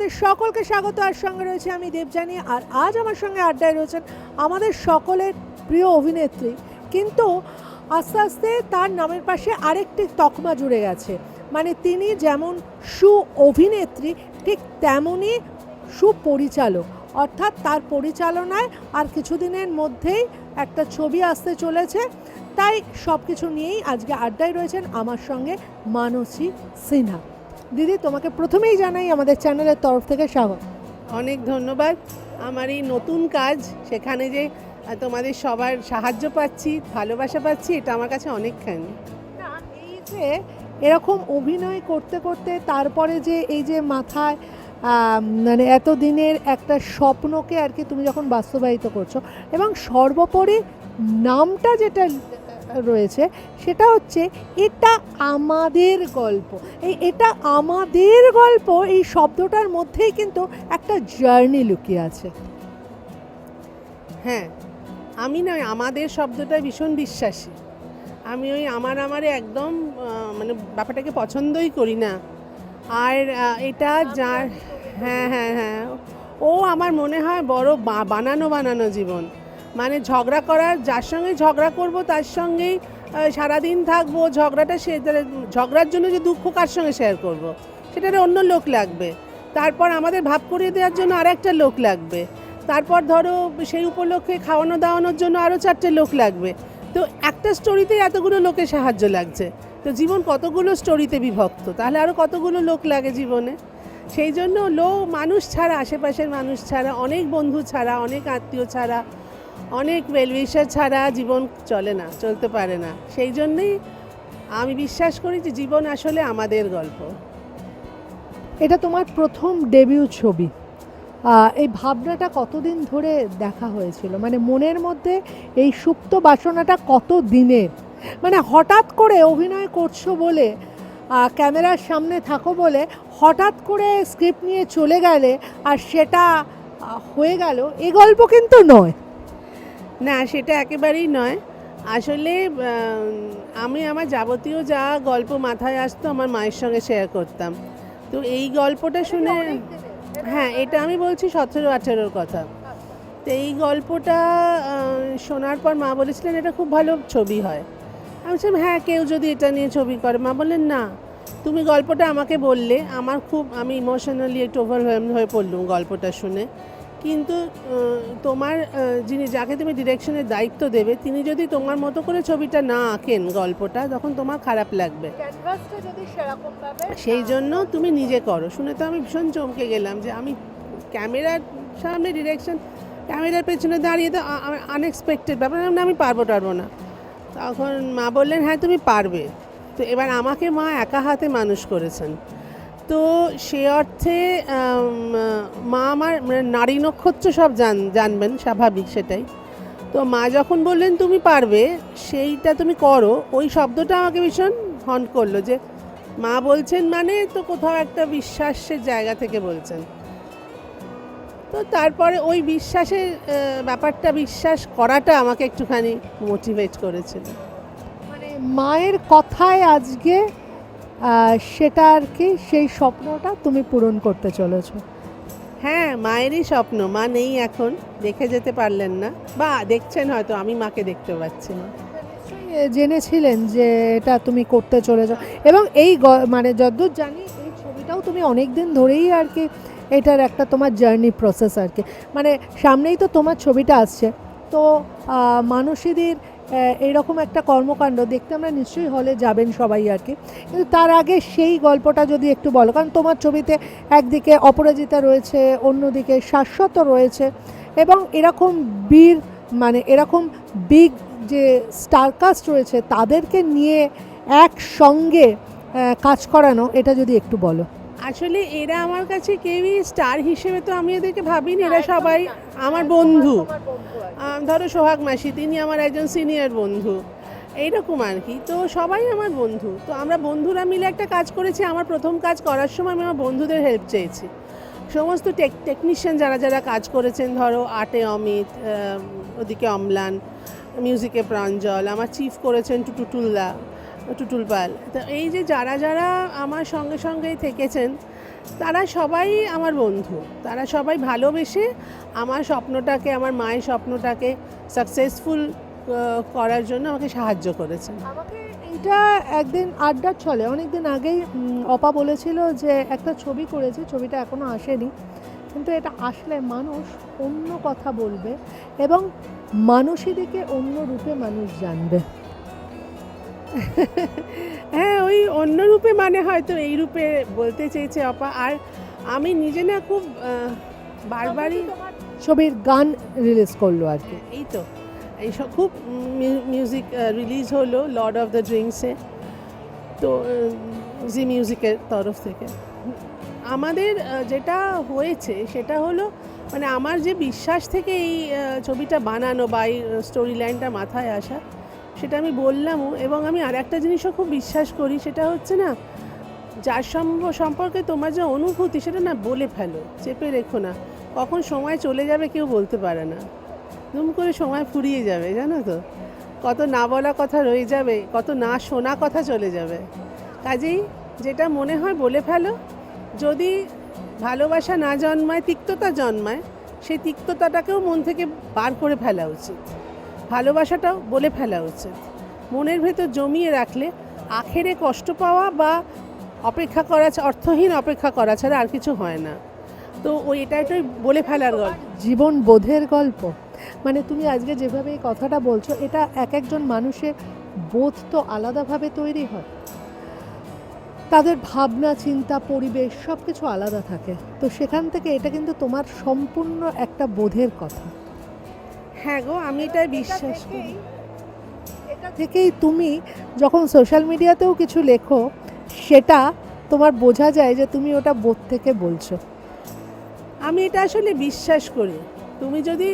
তোমাদের সকলকে স্বাগত। আর সঙ্গে রয়েছে আমি দেবজানি আর আজ আমার সঙ্গে আড্ডায় রয়েছেন আমাদের সকলের প্রিয় অভিনেত্রী। কিন্তু আস্তে আস্তে তার নামের পাশে আরেকটি তকমা জুড়ে গেছে। মানে তিনি যেমন সু অভিনেত্রী ঠিক তেমনই সুপরিচালক। অর্থাৎ তার পরিচালনায় আর কিছুদিনের মধ্যেই একটা ছবি আসতে চলেছে। তাই সব কিছু নিয়েই আজকে আড্ডায় রয়েছেন আমার সঙ্গে মানসী সিনহা। দিদি তোমাকে প্রথমেই জানাই আমাদের চ্যানেলের তরফ থেকে স্বাগত। অনেক ধন্যবাদ। আমার এই নতুন কাজ সেখানে যে তোমাদের সবার সাহায্য পাচ্ছি ভালোবাসা পাচ্ছি এটা আমার কাছে অনেকখানি। না এই যে এরকম অভিনয় করতে করতে তারপরে যে এই যে মাথায় মানে এতদিনের একটা স্বপ্নকে আর কি তুমি যখন বাস্তবায়িত করছ এবং সর্বোপরি নামটা যেটা রয়েছে, সেটা হচ্ছে এটা আমাদের গল্প। এই এটা আমাদের গল্প, এই শব্দটার মধ্যেই কিন্তু একটা জার্নি লুকিয়ে আছে। হ্যাঁ আমি নয় আমাদের শব্দটা ভীষণ বিশ্বাসী। আমি ওই আমার আমারে একদম মানে ব্যাপারটাকে পছন্দই করি না। আর এটা যার হ্যাঁ হ্যাঁ হ্যাঁ ও আমার মনে হয় বড় বানানো বানানো জীবন। মানে ঝগড়া করার, যার সঙ্গে ঝগড়া করব, তার সঙ্গেই সারাদিন থাকব, ঝগড়াটা সে ঝগড়ার জন্য যে দুঃখ কার সঙ্গে শেয়ার করব। সেটার অন্য লোক লাগবে। তারপর আমাদের ভাব করিয়ে দেওয়ার জন্য আর একটা লোক লাগবে। তারপর ধরো, সেই উপলক্ষে খাওয়ানো দাওয়ানোর জন্য আরও চারটে লোক লাগবে। তো একটা স্টোরিতে এতগুলো লোকের সাহায্য লাগছে। তো জীবন কতগুলো স্টোরিতে বিভক্ত? তাহলে আরও কতগুলো লোক লাগে জীবনে? সেই জন্য লো মানুষ ছাড়া, আশেপাশের মানুষ ছাড়া, অনেক বন্ধু ছাড়া, অনেক আত্মীয় ছাড়া অনেক ওয়েলউইশার ছাড়া জীবন চলে না, চলতে পারে না। সেই জন্যেই আমি বিশ্বাস করি যে জীবন আসলে আমাদের গল্প। এটা তোমার প্রথম ডেবিউ ছবি। এই ভাবনাটা কতদিন ধরে দেখা হয়েছিল? মানে মনের মধ্যে এই সুপ্ত বাসনাটা কত দিনের? মানে হঠাৎ করে অভিনয় করছ বলে ক্যামেরার সামনে থাকো বলে হঠাৎ করে স্ক্রিপ্ট নিয়ে চলে গেলে আর সেটা হয়ে গেল, এ গল্প কিন্তু নয়। না সেটা একেবারেই নয়। আসলে আমি আমার যাবতীয় যা গল্প মাথায় আসতো আমার মায়ের সঙ্গে শেয়ার করতাম। তো এই গল্পটা শুনে হ্যাঁ এটা আমি বলছি সতেরো আঠেরোর কথা। তো এই গল্পটা শোনার পর মা বলেছিলেন এটা খুব ভালো ছবি হয়। আমি বলছিলাম হ্যাঁ কেউ যদি এটা নিয়ে ছবি করে। মা বললেন না তুমি গল্পটা আমাকে বললে। আমার খুব আমি ইমোশনালি একটু ওভারওয়েম হয়ে পড়লুম গল্পটা শুনে। কিন্তু তোমার যিনি যাকে তুমি ডিরেকশনের দায়িত্ব দেবে তিনি যদি তোমার মতো করে ছবিটা না আঁকেন গল্পটা তখন তোমার খারাপ লাগবে। সেই জন্য তুমি নিজে করো। শুনে তো আমি ভীষণ চমকে গেলাম যে আমি ক্যামেরার সামনে ডিরেকশন ক্যামেরার পেছনে দাঁড়িয়ে তো আনএক্সপেক্টেড ব্যাপার আমি বললাম, আমি পারব টারবো না। তখন মা বললেন হ্যাঁ তুমি পারবে। তো এবার আমাকে মা একা হাতে মানুষ করেছেন। তো সে অর্থে মা আমার মানে নারী নক্ষত্র সব জান, জানবেন, স্বাভাবিক সেটাই। তো মা যখন বললেন, তুমি পারবে, সেইটা তুমি করো। ওই শব্দটা আমাকে ভীষণ হন্ট করল যে, মা বলছেন মানে তো কোথাও একটা বিশ্বাসের জায়গা থেকে বলছেন। তো তারপরে ওই বিশ্বাসের ব্যাপারটা বিশ্বাস করাটা আমাকে একটুখানি মোটিভেট করেছিল। মানে মায়ের কথায় আজকে সেটা আর কি সেই স্বপ্নটা তুমি পূরণ করতে চলেছো। হ্যাঁ মায়েরই স্বপ্ন। মা নেই এখন দেখে যেতে পারলেন না। বা দেখছেন হয়তো আমি মাকে দেখতে পাচ্ছি না। জেনেছিলেন যে এটা তুমি করতে চলেছো। এবং এই গ- মানে যদ্দূর জানি এই ছবিটাও তুমি অনেক দিন ধরেই আর কি এটার একটা তোমার জার্নি প্রসেস আর কি। মানে সামনেই তো তোমার ছবিটা আসছে। তো আহ, মানসীদের আহ, এইরকম একটা কর্মকাণ্ড দেখতে আমরা নিশ্চয়ই হলে যাবেন সবাই আর কি। কিন্তু তার আগে সেই গল্পটা যদি একটু বলো কারণ তোমার ছবিতে একদিকে অপরাজিতা রয়েছে অন্যদিকে শাশ্বত রয়েছে এবং এরকম বীর মানে এরকম বিগ যে স্টারকাস্ট রয়েছে তাদেরকে নিয়ে একসঙ্গে কাজ করানো এটা যদি একটু বলো। আসলে এরা আমার কাছে কেউই স্টার হিসেবে তো আমি এদেরকে ভাবিনি। এরা সবাই আমার বন্ধু। ধরো সোহাগ মাসি তিনি আমার একজন সিনিয়র বন্ধু। এইরকম আর কি। তো সবাই আমার বন্ধু। তো আমরা বন্ধুরা মিলে একটা কাজ করেছি। আমার প্রথম কাজ করার সময় আমি আমার বন্ধুদের হেল্প চেয়েছি। সমস্ত টেক টেকনিশিয়ান যারা যারা কাজ করেছেন ধরো আটে অমিত ওদিকে অম্লান মিউজিকে প্রাঞ্জল আমার চিফ করেছেন টুটুটুল্লা টুটুল পাল তো এই যে যারা যারা আমার সঙ্গে সঙ্গেই থেকেছেন, তারা সবাই আমার বন্ধু। তারা সবাই ভালোবেসে আমার স্বপ্নটাকে, আমার মায়ের স্বপ্নটাকে সাকসেসফুল করার জন্য আমাকে সাহায্য করেছেন। আমাকে এইটা একদিন আড্ডার ছলে অনেক দিন আগেই অপা বলেছিল যে, একটা ছবি করেছে, ছবিটা এখনও আসেনি। কিন্তু এটা আসলে মানুষ অন্য কথা বলবে এবং মানুষই দিকে অন্য রূপে মানুষ জানবে। হ্যাঁ ওই অন্য রূপে মানে হয়তো এই রূপে বলতে চেয়েছে অপা আর আমি নিজে না খুব বারবারই ছবির গান রিলিজ করল আর কি। এই তো। এই সব খুব মিউজিক রিলিজ হলো লর্ড অফ দ্য ড্রিঙ্কসে তো জি মিউজিকের তরফ থেকে। আমাদের যেটা হয়েছে সেটা হলো মানে আমার যে বিশ্বাস থেকে এই ছবিটা বানানো বা এই স্টোরি লাইনটা মাথায় আসা সেটা আমি বললামও এবং আমি আর একটা জিনিসও খুব বিশ্বাস করি, সেটা হচ্ছে না, যার সম্প- সম্পর্কে তোমার যে অনুভূতি সেটা না বলে ফেলো, চেপে রেখো না। কখন সময় চলে যাবে কেউ বলতে পারে না। দুম করে সময় ফুরিয়ে যাবে, জানো তো? কত না বলা কথা রয়ে যাবে, কত না শোনা কথা চলে যাবে। কাজেই যেটা মনে হয় বলে ফেলো, যদি ভালোবাসা না জন্মায়, তিক্ততা জন্মায়, সেই তিক্ততাটাকেও মন থেকে বার করে ফেলা উচিত। ভালোবাসাটাও বলে ফেলা উচিত মনের ভেতর জমিয়ে রাখলে আখেরে কষ্ট পাওয়া বা অপেক্ষা করা অর্থহীন অপেক্ষা করা ছাড়া আর কিছু হয় না। তো ওই এটা এটাই বলে ফেলার গল্প। জীবন বোধের গল্প। মানে তুমি আজকে যেভাবে এই কথাটা বলছো, এটা এক একজন মানুষের বোধ তো আলাদাভাবে তৈরি হয়। তাদের ভাবনা, চিন্তা, পরিবেশ সব কিছু আলাদা থাকে। তো সেখান থেকে এটা কিন্তু তোমার সম্পূর্ণ একটা বোধের কথা। হ্যাঁ গো, আমি এটাই বিশ্বাস করি। এটা থেকেই তুমি যখন সোশ্যাল মিডিয়াতেও কিছু লেখো, সেটা তোমার বোঝা যায় যে তুমি ওটা বোধ থেকে বলছো। আমি এটা আসলে বিশ্বাস করি। তুমি যদি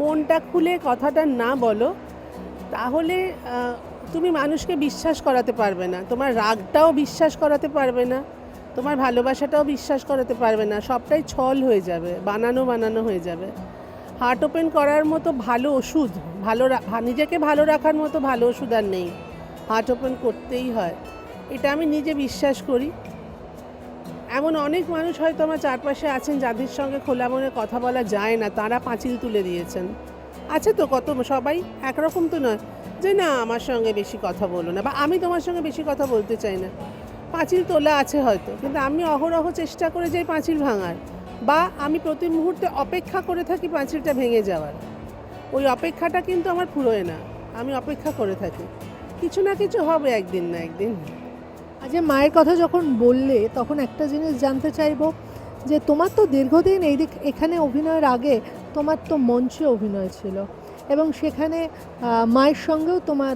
মনটা খুলে কথাটা না বলো, তাহলে তুমি মানুষকে বিশ্বাস করাতে পারবে না। তোমার রাগটাও বিশ্বাস করাতে পারবে না। তোমার ভালোবাসাটাও বিশ্বাস করাতে পারবে না। সবটাই ছল হয়ে যাবে, বানানো বানানো হয়ে যাবে। হার্ট ওপেন করার মতো ভালো ওষুধ, ভালো নিজেকে ভালো রাখার মতো ভালো ওষুধ আর নেই। হার্ট ওপেন করতেই হয়। এটা আমি নিজে বিশ্বাস করি। এমন অনেক মানুষ হয়তো আমার চারপাশে আছেন যাদের সঙ্গে খোলা মনে কথা বলা যায় না, তারা পাঁচিল তুলে দিয়েছেন। আছে তো কত, সবাই একরকম তো নয় যে না, আমার সঙ্গে বেশি কথা বলো না বা আমি তোমার সঙ্গে বেশি কথা বলতে চাই না। পাঁচিল তোলা আছে হয়তো, কিন্তু আমি অহরহ চেষ্টা করে যাই পাঁচিল ভাঙার। বা আমি প্রতি মুহূর্তে অপেক্ষা করে থাকি পাঁচিলটা ভেঙে যাওয়ার। ওই অপেক্ষাটা কিন্তু আমার ফুরোয় না আমি অপেক্ষা করে থাকি। কিছু না কিছু হবে একদিন না একদিন। আজ যে মায়ের কথা যখন বললে তখন একটা জিনিস জানতে চাইব যে তোমার তো দীর্ঘদিন এই দিক এখানে অভিনয়ের আগে তোমার তো মঞ্চে অভিনয় ছিল এবং সেখানে মায়ের সঙ্গেও তোমার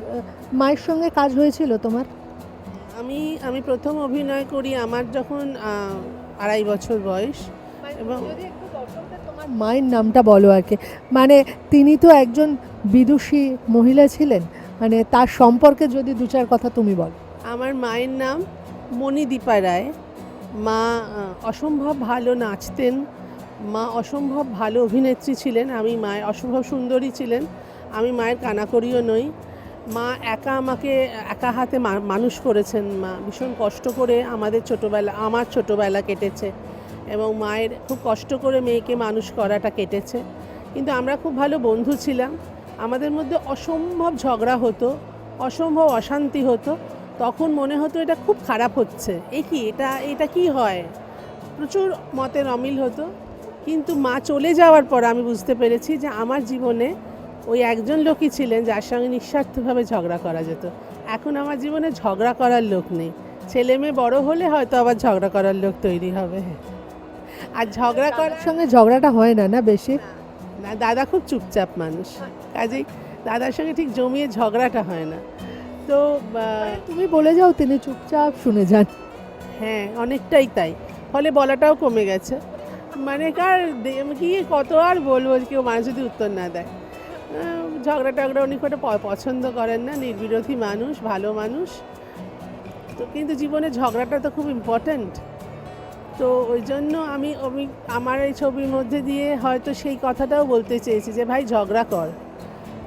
মায়ের সঙ্গে কাজ হয়েছিল তোমার? আমি আমি প্রথম অভিনয় করি আমার যখন আড়াই বছর বয়স। এবং তোমার মায়ের নামটা বলো আর কি। মানে তিনি তো একজন বিদুষী মহিলা ছিলেন। মানে তার সম্পর্কে যদি দু চার কথা তুমি বলো। আমার মায়ের নাম মণিদীপা রায়। মা অসম্ভব ভালো নাচতেন। মা অসম্ভব ভালো অভিনেত্রী ছিলেন। আমি মায়ের অসম্ভব সুন্দরী ছিলেন। আমি মায়ের কানাকড়িও নই। মা একা আমাকে একা হাতে মানুষ করেছেন। মা ভীষণ কষ্ট করে আমাদের ছোটোবেলা আমার ছোটোবেলা কেটেছে। এবং মায়ের খুব কষ্ট করে মেয়েকে মানুষ করাটা কেটেছে। কিন্তু আমরা খুব ভালো বন্ধু ছিলাম। আমাদের মধ্যে অসম্ভব ঝগড়া হতো, অসম্ভব অশান্তি হতো। তখন মনে হতো এটা খুব খারাপ হচ্ছে। এ কি? এটা এটা কি হয়? প্রচুর মতের অমিল হতো। কিন্তু মা চলে যাওয়ার পর আমি বুঝতে পেরেছি যে আমার জীবনে ওই একজন লোকই ছিলেন যার সঙ্গে নিঃস্বার্থভাবে ঝগড়া করা যেত। এখন আমার জীবনে ঝগড়া করার লোক নেই। ছেলে মেয়ে বড় হলে হয়তো আবার ঝগড়া করার লোক তৈরি হবে। আর ঝগড়া করার সঙ্গে ঝগড়াটা হয় না না বেশি? না দাদা খুব চুপচাপ মানুষ। কাজেই দাদার সঙ্গে ঠিক জমিয়ে ঝগড়াটা হয় না। তো তুমি বলে যাও তিনি চুপচাপ শুনে যান। হ্যাঁ অনেকটাই তাই। ফলে বলাটাও কমে গেছে। মানে কার কি কত আর বলব কেউ মানুষ যদি উত্তর না দেয়? ঝগড়া টগড়া উনি খুব পছন্দ করেন না নির্বিরোধী মানুষ ভালো মানুষ। তো কিন্তু জীবনে ঝগড়াটা তো খুব ইম্পর্ট্যান্ট তো ওই জন্য আমি আমার এই ছবির মধ্যে দিয়ে হয়তো সেই কথাটাও বলতে চেয়েছি যে, ভাই, ঝগড়া কর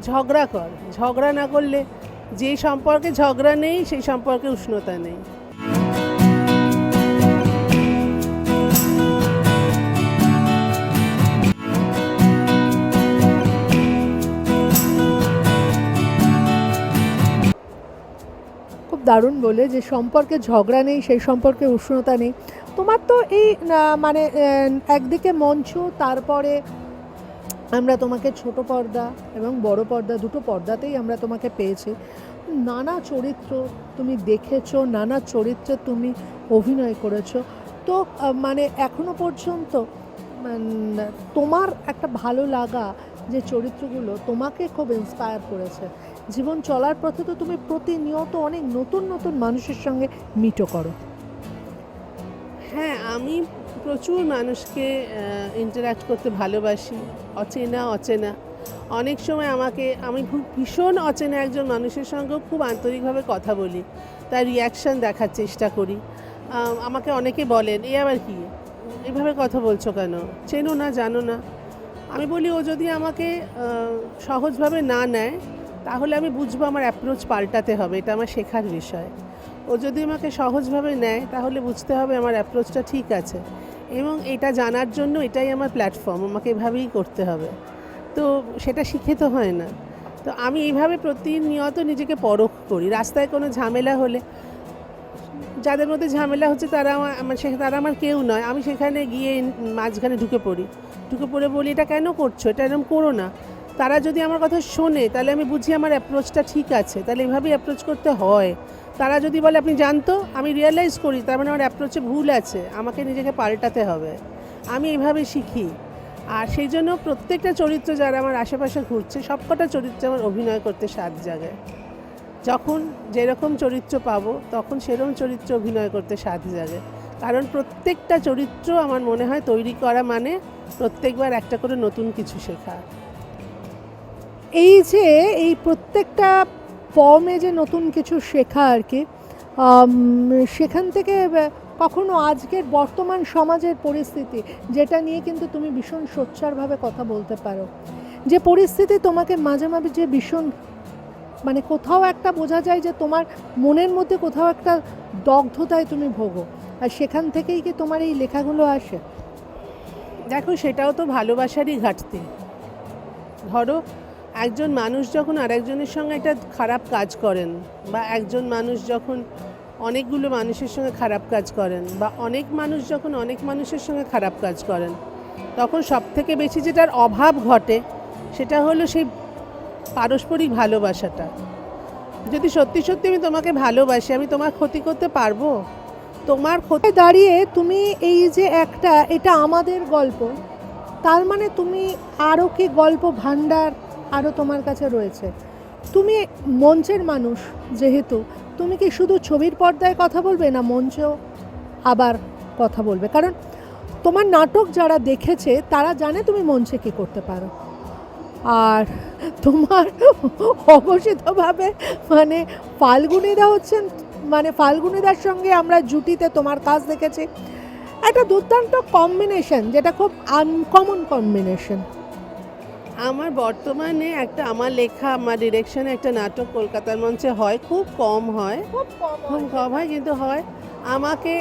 ঝগড়া কর। ঝগড়া না করলে যে সম্পর্কে ঝগড়া নেই, সেই সম্পর্কে উষ্ণতা নেই। দারুণ বলে যে, সম্পর্কে ঝগড়া নেই, সেই সম্পর্কে উষ্ণতা নেই। তোমার তো এই মানে একদিকে মঞ্চ, তারপরে আমরা তোমাকে ছোট পর্দা এবং বড় পর্দা, দুটো পর্দাতেই আমরা তোমাকে পেয়েছি। নানা চরিত্র তুমি দেখেছ, নানা চরিত্রে তুমি অভিনয় করেছ। তো মানে এখনও পর্যন্ত তোমার একটা ভালো লাগা যে চরিত্রগুলো তোমাকে খুব ইন্সপায়ার করেছে। জীবন চলার পথে তো তুমি প্রতিনিয়ত অনেক নতুন নতুন মানুষের সঙ্গে মিটো করো। আমি প্রচুর মানুষকে ইন্টারাক্ট করতে ভালোবাসি, অচেনা অচেনা। অনেক সময় আমাকে, আমি খুব ভীষণ অচেনা একজন মানুষের সঙ্গেও খুব আন্তরিকভাবে কথা বলি, তার রিয়াকশান দেখার চেষ্টা করি। আমাকে অনেকে বলেন, এ আবার কি? এভাবে কথা বলছো কেন? চেনো না, জানো না? আমি বলি, ও যদি আমাকে সহজভাবে না নেয়, তাহলে আমি বুঝব আমার অ্যাপ্রোচ পাল্টাতে হবে। এটা আমার শেখার বিষয়। ও যদি আমাকে সহজভাবে নেয়, তাহলে বুঝতে হবে আমার অ্যাপ্রোচটা ঠিক আছে। এবং এটা জানার জন্য এটাই আমার প্ল্যাটফর্ম আমাকে এভাবেই করতে হবে। তো সেটা শিখে তো হয় না। তো আমি এইভাবে প্রতিনিয়ত নিজেকে পরখ করি। রাস্তায় কোনো ঝামেলা হলে, যাদের মধ্যে ঝামেলা হচ্ছে তারা আমার সে, তারা আমার কেউ নয়। আমি সেখানে গিয়ে মাঝখানে ঢুকে পড়ি। ঢুকে পড়ে বলি, এটা কেন করছ? এটা এরকম করো না। তারা যদি আমার কথা শোনে, তাহলে আমি বুঝি আমার অ্যাপ্রোচটা ঠিক আছে। তাহলে এভাবেই অ্যাপ্রোচ করতে হয়। তারা যদি বলে, আপনি জানতো? আমি রিয়েলাইজ করি, তার মানে আমার অ্যাপ্রোচে ভুল আছে। আমাকে নিজেকে পাল্টাতে হবে। আমি এভাবে শিখি। আর সেই জন্য প্রত্যেকটা চরিত্র যারা আমার আশেপাশে ঘুরছে, সবকটা চরিত্রে আমার অভিনয় করতে সাত জাগে। যখন যেরকম চরিত্র পাবো, তখন সেরকম চরিত্র অভিনয় করতে সাথ জাগে। কারণ প্রত্যেকটা চরিত্র আমার মনে হয় তৈরি করা মানে প্রত্যেকবার একটা করে নতুন কিছু শেখা। এই যে, এই প্রত্যেকটা ফর্মে যে নতুন কিছু শেখা আর কি সেখান থেকে কখনো আজকের বর্তমান সমাজের পরিস্থিতি, যেটা নিয়ে কিন্তু তুমি ভীষণ সোচ্চারভাবে কথা বলতে পারো। যে পরিস্থিতি তোমাকে মাঝে মাঝে যে ভীষণ মানে কোথাও একটা বোঝা যায় যে তোমার মনের মধ্যে কোথাও একটা দগ্ধতায় তুমি ভোগো, আর সেখান থেকেই কি তোমার এই লেখাগুলো আসে? দেখো, সেটাও তো ভালোবাসারই ঘাটতি। ধরো একজন মানুষ যখন আরেকজনের সঙ্গে একটা খারাপ কাজ করেন বা একজন মানুষ যখন অনেকগুলো মানুষের সঙ্গে খারাপ কাজ করেন বা অনেক মানুষ যখন অনেক মানুষের সঙ্গে খারাপ কাজ করেন, তখন সব থেকে বেশি যেটার অভাব ঘটে সেটা হলো সেই পারস্পরিক ভালোবাসাটা। যদি সত্যি সত্যি আমি তোমাকে ভালোবাসি, আমি তোমার ক্ষতি করতে পারব? তোমার ক্ষতি দাঁড়িয়ে তুমি এই যে একটা, এটা আমাদের গল্প, তার মানে তুমি আরও কি গল্প ভাণ্ডার আরও তোমার কাছে রয়েছে। তুমি মঞ্চের মানুষ, যেহেতু। তুমি কি শুধু ছবির পর্দায় কথা বলবে না মঞ্চেও আবার কথা বলবে? কারণ তোমার নাটক যারা দেখেছে, তারা জানে তুমি মঞ্চে কী করতে পারো। আর তোমার অবশ্যিতভাবে মানে ফাল্গুনিদা হচ্ছেন মানে ফাল্গুনিদার সঙ্গে আমরা জুটিতে তোমার কাজ দেখেছি। একটা দুর্দান্ত কম্বিনেশন যেটা খুব আনকমন কম্বিনেশন আমার বর্তমানে একটা আমার লেখা আমার ডিরেকশনে একটা নাটক কলকাতার মঞ্চে হয় খুব কম হয়। খুব কম খুব কম হয় কিন্তু হয়। আমাকে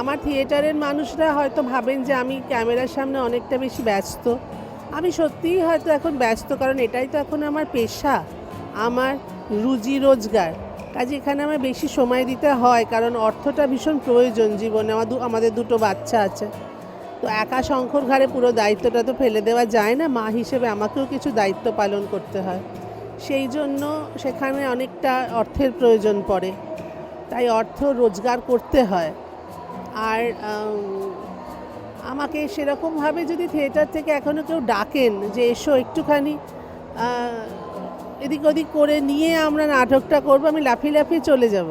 আমার থিয়েটারের মানুষরা হয়তো ভাবেন যে আমি ক্যামেরার সামনে অনেকটা বেশি ব্যস্ত। আমি সত্যিই হয়তো এখন ব্যস্ত কারণ এটাই তো এখন আমার পেশা আমার রুজি রোজগার। কাজে এখানে আমার বেশি সময় দিতে হয় কারণ অর্থটা ভীষণ প্রয়োজন জীবনে। আমার আমাদের দুটো বাচ্চা আছে। তো একা শঙ্কর ঘাড়ে পুরো দায়িত্বটা তো ফেলে দেওয়া যায় না। মা হিসেবে আমাকেও কিছু দায়িত্ব পালন করতে হয়। সেই জন্য সেখানে অনেকটা অর্থের প্রয়োজন পড়ে। তাই অর্থ রোজগার করতে হয়। আর আমাকে সেরকমভাবে যদি থিয়েটার থেকে এখনও কেউ ডাকেন যে এসো একটুখানি এদিক ওদিক করে নিয়ে আমরা নাটকটা করব, আমি লাফিয়ে লাফিয়ে চলে যাব।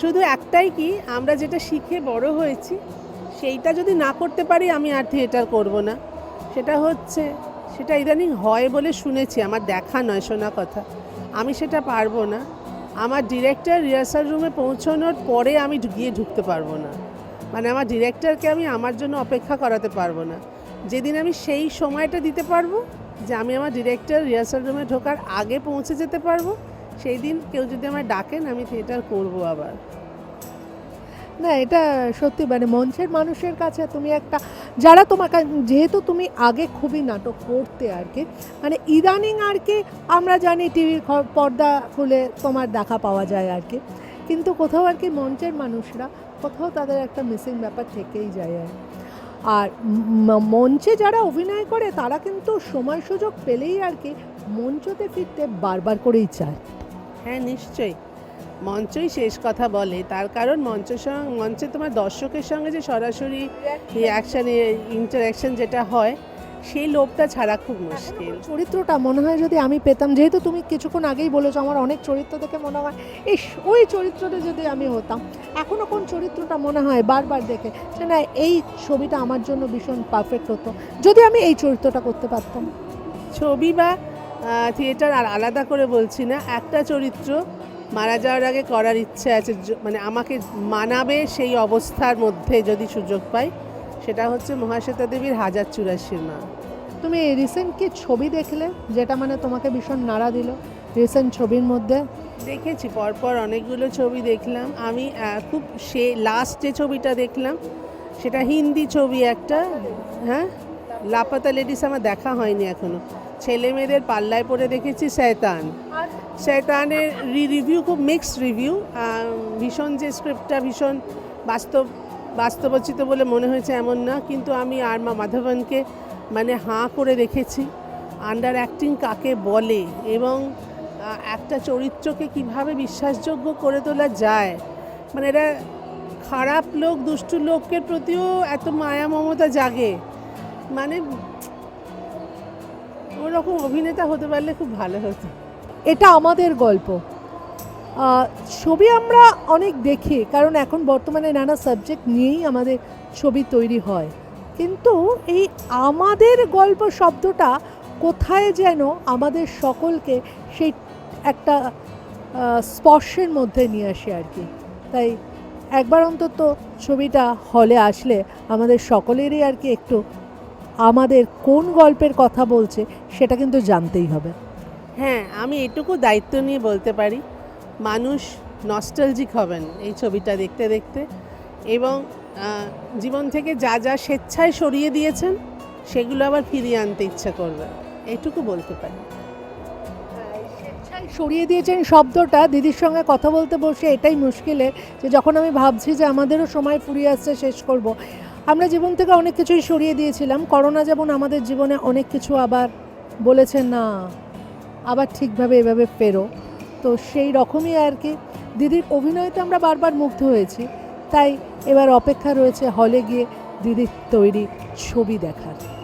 শুধু একটাই কি, আমরা যেটা শিখে বড় হয়েছি সেইটা যদি না করতে পারি, আমি আর থিয়েটার করব না। সেটা হচ্ছে, সেটা ইদানিং হয় বলে শুনেছি, আমার দেখা নয়, শোনা কথা। আমি সেটা পারব না। আমার ডিরেক্টর রিহার্সাল রুমে পৌঁছানোর পরে আমি গিয়ে ঢুকতে পারব না। মানে আমার ডিরেক্টরকে আমি আমার জন্য অপেক্ষা করাতে পারব না। যেদিন আমি সেই সময়টা দিতে পারব, যে আমি আমার ডিরেক্টর রিহার্সাল রুমে ঢোকার আগে পৌঁছে যেতে পারব, সেই দিন কেউ যদি আমার ডাকেন, আমি থিয়েটার করব আবার। না, এটা সত্যি মানে মঞ্চের মানুষের কাছে তুমি একটা, যারা তোমার যেহেতু তুমি আগে খুবই নাটক করতে আর কি মানে ইদানিং আর কি আমরা জানি টিভির পর্দা খুলে তোমার দেখা পাওয়া যায় আর কি, কিন্তু কোথাও আর কি মঞ্চের মানুষরা, কোথাও তাদের একটা মিসিং ব্যাপার থেকেই যায় আর আর মঞ্চে যারা অভিনয় করে, তারা কিন্তু সময় সুযোগ পেলেই আর কি মঞ্চতে ফিরতে বারবার করেই চায়। হ্যাঁ নিশ্চয়ই। মঞ্চই শেষ কথা বলে। তার কারণ মঞ্চের সঙ্গে মঞ্চে তোমার দর্শকের সঙ্গে যে সরাসরি রিয়াকশান ইন্টারাকশন যেটা হয় সেই লোভটা ছাড়া খুব মুশকিল। চরিত্রটা মনে হয় যদি আমি পেতাম যেহেতু তুমি কিছুক্ষণ আগেই বলেছ আমার অনেক চরিত্র দেখে মনে হয় এই ওই চরিত্রটা যদি আমি হতাম। এখনও কোন চরিত্রটা মনে হয় বারবার দেখে যে না এই ছবিটা আমার জন্য ভীষণ পারফেক্ট হতো। যদি আমি এই চরিত্রটা করতে পারতাম। ছবি বা থিয়েটার আর আলাদা করে বলছি না একটা চরিত্র মারা যাওয়ার আগে করার ইচ্ছে আছে মানে আমাকে মানাবে সেই অবস্থার মধ্যে যদি সুযোগ পাই, সেটা হচ্ছে মহাশ্বেতা দেবীর হাজার চুরাশির মা। তুমি রিসেন্ট কি ছবি দেখলে, যেটা মানে তোমাকে ভীষণ নাড়া দিল? রিসেন্ট ছবির মধ্যে? দেখেছি, পরপর অনেকগুলো ছবি দেখলাম। আমি খুব সে লাস্ট যে ছবিটা দেখলাম, সেটা হিন্দি ছবি একটা হ্যাঁ? লাপাতা লেডিস আমার দেখা হয়নি এখনও। ছেলে মেয়েদের পাল্লায় পড়ে দেখেছি শয়তান। শয়তানের রিভিউ খুব মিক্সড রিভিউ ভীষণ যে স্ক্রিপ্টটা ভীষণ বাস্তব বাস্তবচিত বলে মনে হয়েছে এমন না কিন্তু আমি আর মা মাধবনকে মানে হাঁ করে দেখেছি আন্ডার অ্যাক্টিং কাকে বলে এবং একটা চরিত্রকে কীভাবে বিশ্বাসযোগ্য করে তোলা যায়। মানে এটা খারাপ লোক দুষ্টু লোকের প্রতিও এত মায়া মমতা জাগে। মানে ওরকম অভিনেতা হতে পারলে খুব ভালো হতো। এটা আমাদের গল্প। ছবি আমরা অনেক দেখি, কারণ এখন বর্তমানে নানা সাবজেক্ট নিয়েই আমাদের ছবি তৈরি হয়। কিন্তু এই আমাদের গল্প শব্দটা কোথায় যেন আমাদের সকলকে সেই একটা স্পর্শের মধ্যে নিয়ে আসে আর কি। তাই একবার অন্তত ছবিটা হলে আসলে আমাদের সকলেরই আর কি একটু আমাদের কোন গল্পের কথা বলছে সেটা কিন্তু জানতেই হবে। হ্যাঁ আমি এটুকু দায়িত্ব নিয়ে বলতে পারি মানুষ নস্টালজিক হবেন এই ছবিটা দেখতে দেখতে এবং জীবন থেকে যা যা স্বেচ্ছায় সরিয়ে দিয়েছেন সেগুলো আবার ফিরিয়ে আনতে ইচ্ছা করবে। এটুকু বলতে পারি। সরিয়ে দিয়েছেন শব্দটা দিদির সঙ্গে কথা বলতে বসে এটাই মুশকিলে যে যখন আমি ভাবছি যে আমাদেরও সময় ফুরিয়ে আসছে শেষ করব। আমরা জীবন থেকে অনেক কিছুই সরিয়ে দিয়েছিলাম। করোনা যেমন আমাদের জীবনে অনেক কিছু আবার বলেছে, না, আবার ঠিকভাবে এভাবে ফেরো। তো সেই রকমই আর কি। দিদির অভিনয়তে আমরা বারবার মুগ্ধ হয়েছি। তাই এবার অপেক্ষা রয়েছে হলে গিয়ে দিদির তৈরি ছবি দেখার।